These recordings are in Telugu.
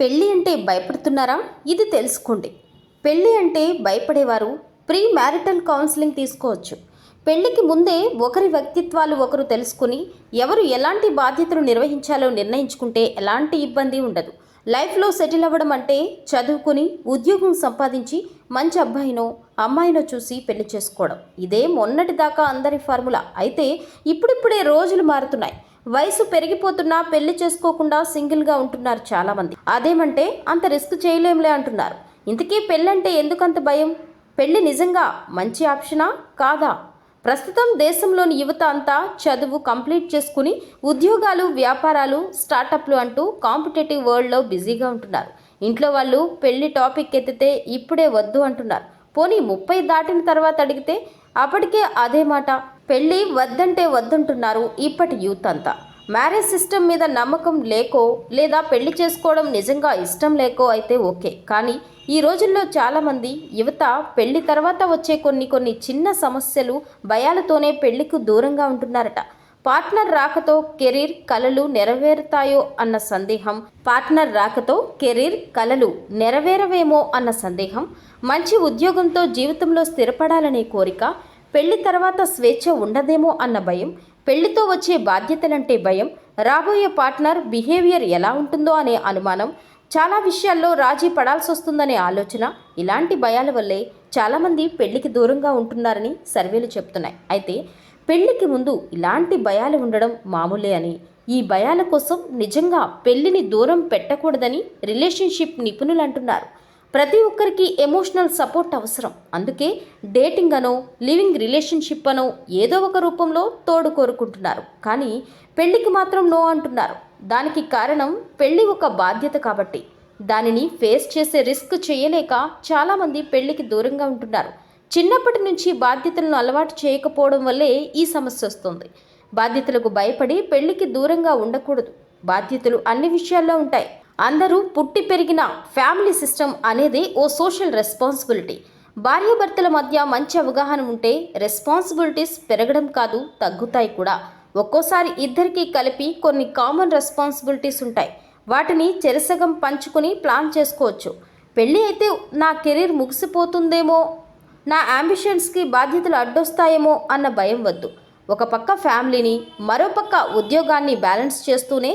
పెళ్ళి అంటే భయపడుతున్నారా? ఇది తెలుసుకోండి. పెళ్ళి అంటే భయపడేవారు ప్రీ మ్యారిటల్ కౌన్సిలింగ్ తీసుకోవచ్చు. పెళ్ళికి ముందే ఒకరి వ్యక్తిత్వాలు ఒకరు తెలుసుకుని ఎవరు ఎలాంటి బాధ్యతలు నిర్వహించాలో నిర్ణయించుకుంటే ఎలాంటి ఇబ్బంది ఉండదు. లైఫ్లో సెటిల్ అవ్వడం అంటే చదువుకుని ఉద్యోగం సంపాదించి మంచి అబ్బాయినో అమ్మాయినో చూసి పెళ్ళి చేసుకోవడం. ఇదే మొన్నటిదాకా అందరి ఫార్ములా. అయితే ఇప్పుడిప్పుడే రోజులు మారుతున్నాయి. వయసు పెరిగిపోతున్నా పెళ్ళి చేసుకోకుండా సింగిల్గా ఉంటున్నారు చాలామంది. అదేమంటే అంత రిస్క్ చేయలేంలే అంటున్నారు. ఇంతకీ పెళ్ళంటే ఎందుకంత భయం? పెళ్ళి నిజంగా మంచి ఆప్షనా? కాదా? ప్రస్తుతం దేశంలోని యువత అంతా చదువు కంప్లీట్ చేసుకుని ఉద్యోగాలు వ్యాపారాలు స్టార్టప్లు అంటూ కాంపిటేటివ్ వరల్డ్లో బిజీగా ఉంటున్నారు. ఇంట్లో వాళ్ళు పెళ్ళి టాపిక్ ఎత్తితే ఇప్పుడే వద్దు అంటున్నారు. పోనీ ముప్పై దాటిన తర్వాత అడిగితే అప్పటికే అదే మాట. పెళ్ళి వద్దంటే వద్దంటున్నారు ఇప్పటి యూత్ అంతా. మ్యారేజ్ సిస్టమ్ మీద నమ్మకం లేకో లేదా పెళ్ళి చేసుకోవడం నిజంగా ఇష్టం లేకో అయితే ఓకే. కానీ ఈ రోజుల్లో చాలామంది యువత పెళ్ళి తర్వాత వచ్చే కొన్ని కొన్ని చిన్న సమస్యలు భయాలతోనే పెళ్ళికి దూరంగా ఉంటున్నారట. పార్ట్నర్ రాకతో కెరీర్ కలలు నెరవేరుతాయో అన్న సందేహం పార్ట్నర్ రాకతో కెరీర్ కలలు నెరవేరవేమో అన్న సందేహం మంచి ఉద్యోగంతో జీవితంలో స్థిరపడాలనే కోరిక పెళ్ళి తర్వాత స్వేచ్ఛ ఉండదేమో అన్న భయం పెళ్ళితో వచ్చే బాధ్యతలంటే భయం రాబోయే పార్ట్నర్ బిహేవియర్ ఎలా ఉంటుందో అనే అనుమానం చాలా విషయాల్లో రాజీ పడాల్సి వస్తుందనే ఆలోచన ఇలాంటి భయాల వల్లే చాలామంది పెళ్ళికి దూరంగా ఉంటున్నారని సర్వేలు చెప్తున్నాయి. అయితే పెళ్ళికి ముందు ఇలాంటి భయాలు ఉండడం మామూలే అని ఈ భయాల కోసం నిజంగా పెళ్ళిని దూరం పెట్టకూడదని రిలేషన్షిప్ నిపుణులు అంటున్నారు. ప్రతి ఒక్కరికి ఎమోషనల్ సపోర్ట్ అవసరం. అందుకే డేటింగ్ అనో లివింగ్ రిలేషన్షిప్ అనో ఏదో ఒక రూపంలో తోడు కోరుకుంటున్నారు. కానీ పెళ్ళికి మాత్రం నో అంటున్నారు. దానికి కారణం పెళ్ళి ఒక బాధ్యత కాబట్టి. దానిని ఫేస్ చేసే రిస్క్ చేయలేక చాలామంది పెళ్ళికి దూరంగా ఉంటున్నారు. చిన్నప్పటి నుంచి బాధ్యతలను అలవాటు చేయకపోవడం వల్లే ఈ సమస్య వస్తుంది. బాధ్యతలకు భయపడి పెళ్ళికి దూరంగా ఉండకూడదు. బాధ్యతలు అన్ని విషయాల్లో ఉంటాయి. అందరూ పుట్టి పెరిగిన ఫ్యామిలీ సిస్టమ్ అనేది ఓ సోషల్ రెస్పాన్సిబిలిటీ. భార్యాభర్తల మధ్య మంచి అవగాహన ఉంటే రెస్పాన్సిబిలిటీస్ పెరగడం కాదు తగ్గుతాయి కూడా. ఒక్కోసారి ఇద్దరికీ కలిపి కొన్ని కామన్ రెస్పాన్సిబిలిటీస్ ఉంటాయి. వాటిని చెరసగం పంచుకుని ప్లాన్ చేసుకోవచ్చు. పెళ్ళి అయితే నా కెరీర్ ముగిసిపోతుందేమో నా అంబిషన్స్కి బాధ్యతలు అడ్డొస్తాయేమో అన్న భయం వద్దు. ఒక పక్క ఫ్యామిలీని మరోపక్క ఉద్యోగాన్ని బ్యాలెన్స్ చేస్తూనే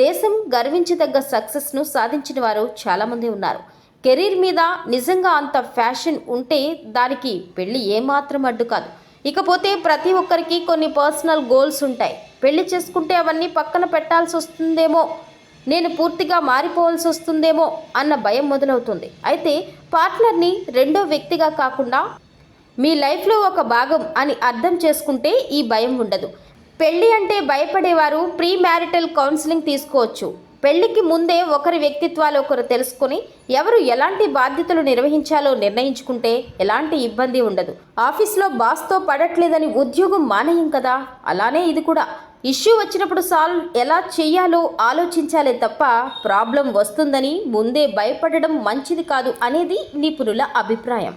దేశం గర్వించదగ్గ సక్సెస్ను సాధించిన వారు చాలామంది ఉన్నారు. కెరీర్ మీద నిజంగా అంత ఫ్యాషన్ ఉంటే దానికి పెళ్ళి ఏమాత్రం అడ్డు కాదు. ఇకపోతే ప్రతి ఒక్కరికి కొన్ని పర్సనల్ గోల్స్ ఉంటాయి. పెళ్ళి చేసుకుంటే అవన్నీ పక్కన పెట్టాల్సి వస్తుందేమో నేను పూర్తిగా మారిపోవాల్సి వస్తుందేమో అన్న భయం మొదలవుతుంది. అయితే పార్ట్నర్ని రెండో వ్యక్తిగా కాకుండా మీ లైఫ్లో ఒక భాగం అని అర్థం చేసుకుంటే ఈ భయం ఉండదు. పెళ్ళి అంటే భయపడేవారు ప్రీ మ్యారిటల్ కౌన్సిలింగ్ తీసుకోవచ్చు. పెళ్ళికి ముందే ఒకరి వ్యక్తిత్వాలు ఒకరు తెలుసుకొని ఎవరు ఎలాంటి బాధ్యతలు నిర్వహించాలో నిర్ణయించుకుంటే ఎలాంటి ఇబ్బంది ఉండదు. ఆఫీస్లో బాస్తో పడట్లేదని ఉద్యోగం మానేయం కదా. అలానే ఇది కూడా. ఇష్యూ వచ్చినప్పుడు సాల్వ్ ఎలా చేయాలో ఆలోచించాలే తప్ప ప్రాబ్లం వస్తుందని ముందే భయపడడం మంచిది కాదు అనేది నిపుణుల అభిప్రాయం.